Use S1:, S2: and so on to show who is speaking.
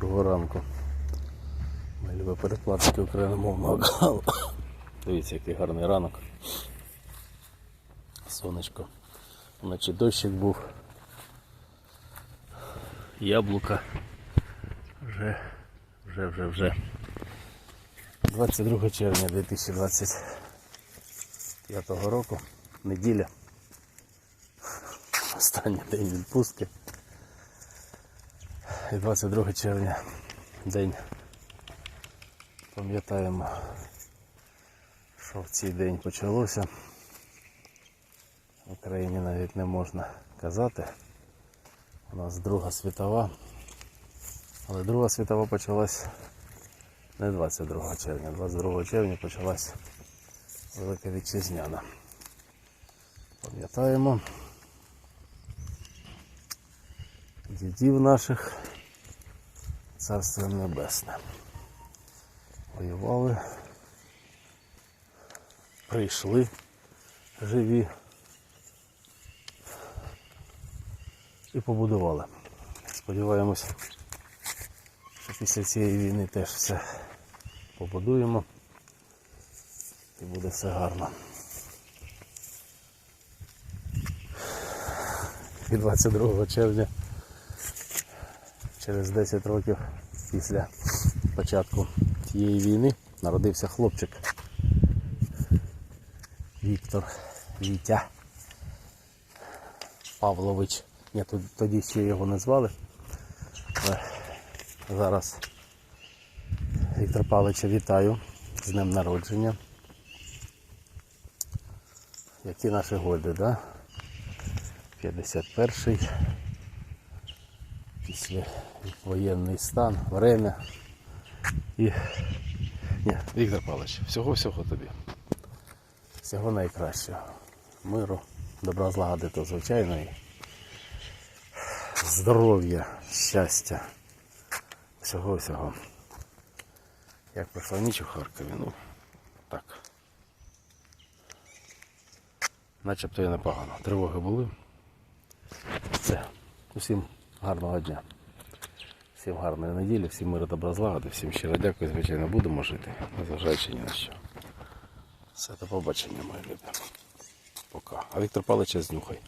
S1: Доброго ранку. Любі передплатники україномовного каналу. Дивіться, який гарний ранок. Сонечко. Вночі дощик був. Яблука. Вже, вже, вже, вже. 22 червня 2025 року. Неділя. Останній день відпустки. І 22 червня день. Пам'ятаємо, що в цей день почалося. В Україні навіть не можна казати. У нас Друга світова. Але Друга світова почалась не 22 червня, 22 червня почалась Велика Вітчизняна. Пам'ятаємо дідів наших царство небесне. Воювали, прийшли живі і побудували. Сподіваємось, що після цієї війни теж все побудуємо і буде все гарно. І 22 червня через 10 років після початку цієї війни народився хлопчик Віктор Вітя Павлович. Тод- тоді ще його не звали. Зараз Віктор Павловича вітаю з днем народження. Які наші годи, да? 51-й після воєнний стан, время. І... Ні, Віктор Павлович, всього-всього тобі. Всього найкращого. Миру, добра злагоди, то звичайно. Здоров'я, щастя. Всього-всього. Як пройшла ніч у Харкові, ну так. Начебто і непогано. Тривоги були. Все. Усім гарного дня. Всім гарної неділі, всім миру, добра злагоди, всім щиро дякую, звичайно, будемо жити, незважаючи ні на що. Все, до побачення, мої любі. Пока. А Віктор Павлович знюхай.